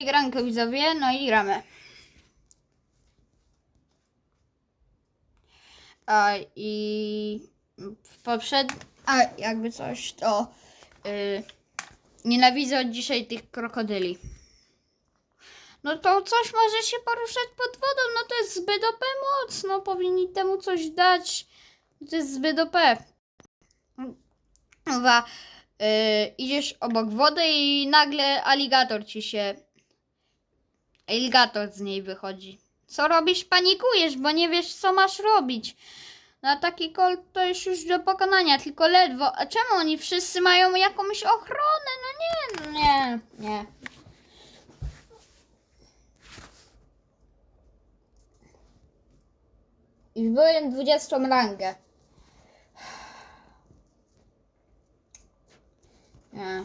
Grankę widzowie, no i gramy. A i w poprzed... A jakby coś, to y, nienawidzę od dzisiaj tych krokodyli. No to coś może się poruszać pod wodą, no to jest zbyt OP moc, no powinni temu coś dać. To jest zbyt OP. Chyba y, idziesz obok wody i nagle aligator ci się Aligator z niej wychodzi. Co robisz? Panikujesz, bo nie wiesz, co masz robić. Na taki kol to jest już do pokonania, tylko ledwo. A czemu oni wszyscy mają jakąś ochronę? No nie, no nie, nie. Już byłem 20 rangę. Nie.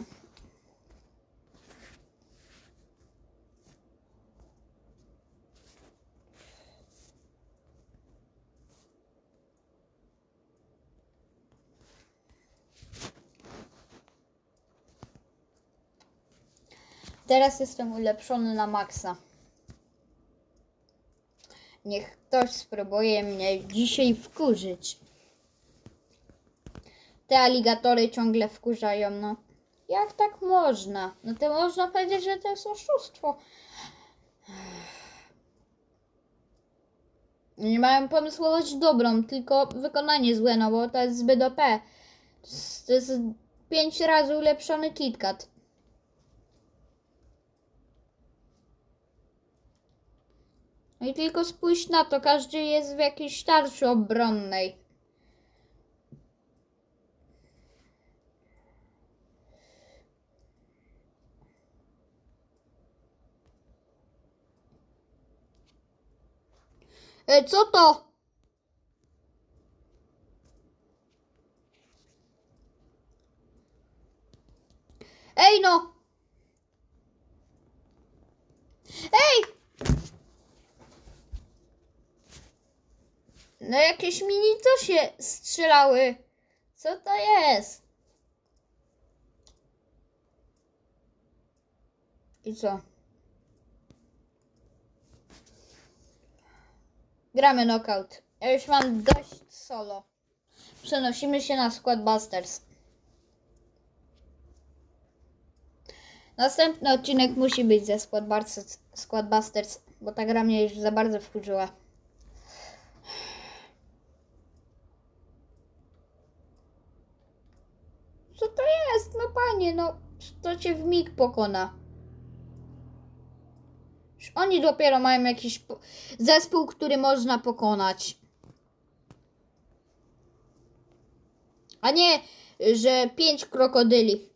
Teraz jestem ulepszony na maksa. Niech ktoś spróbuje mnie dzisiaj wkurzyć. Te aligatory ciągle wkurzają, no. Jak tak można? No to można powiedzieć, że to jest oszustwo. Nie mają pomysłowość dobrą, tylko wykonanie złe, no bo to jest zbyt OP. To jest, to jest pięć razy ulepszony KitKat. No i tylko spójrz na to, każdy jest w jakiejś tarczy obronnej. E, co to? Ej no! Ej! No jakieś mini co się strzelały. Co to jest? I co? Gramy knockout. Ja już mam dość solo. Przenosimy się na Squad Busters. Następny odcinek musi być ze Squad Busters, Squad Busters bo ta gra mnie już za bardzo wkurzyła. Co to jest? No to cię w mig pokona. Oni dopiero mają jakiś zespół, który można pokonać. A nie, że pięć krokodyli.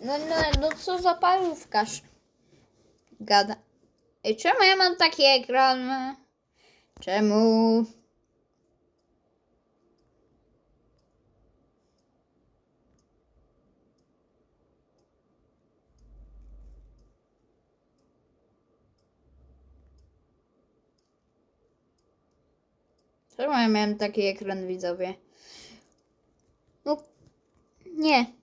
No, no, no co za parówkarz. Gada. Ej, czemu ja mam taki ekran? Czemu? Czemu ja miałem taki ekran, widzowie? No, nie.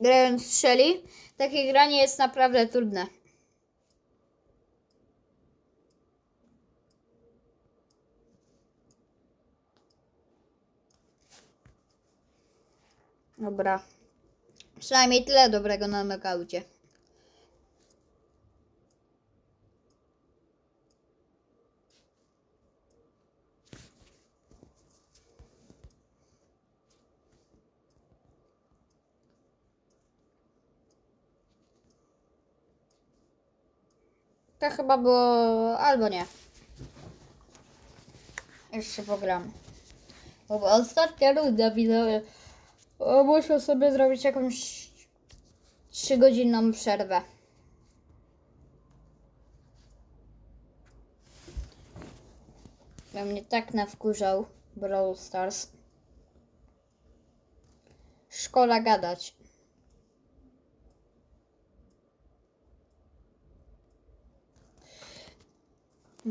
Grając strzeli, takie granie jest naprawdę trudne. Dobra. Przynajmniej tyle dobrego na nokaucie. To chyba było... albo nie. Jeszcze pogram. Bo ostatnia runda widzowie. Muszę sobie zrobić jakąś 3 godzinną przerwę. Ja mnie tak nawkurzał Brawl Stars. Szkoda gadać. Co?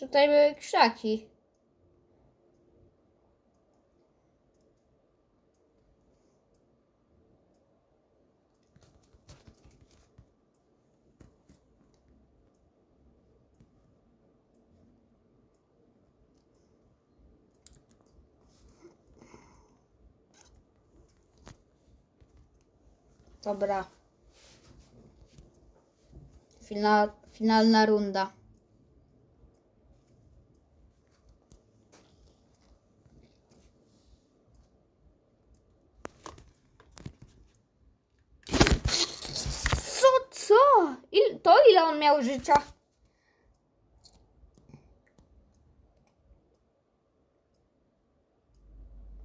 Tutaj były krzaki. Dobra. Final, finalna runda. Co, co? Il, to ile on miał życia?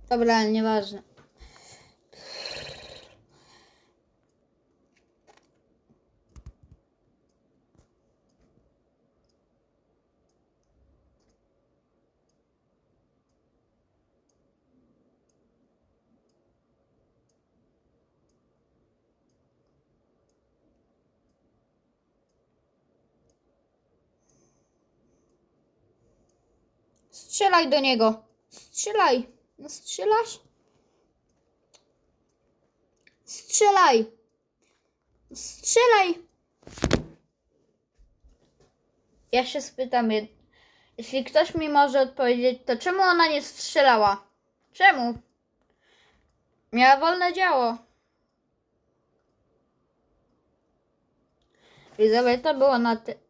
Dobra, ale nieważne. Strzelaj do niego. Strzelaj. No strzelasz? Strzelaj. Strzelaj. Ja się spytam, jeśli ktoś mi może odpowiedzieć, to czemu ona nie strzelała? Czemu? Miała wolne działo. Widzowie, to było na ty...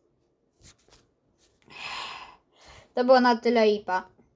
To było na tyle IPA.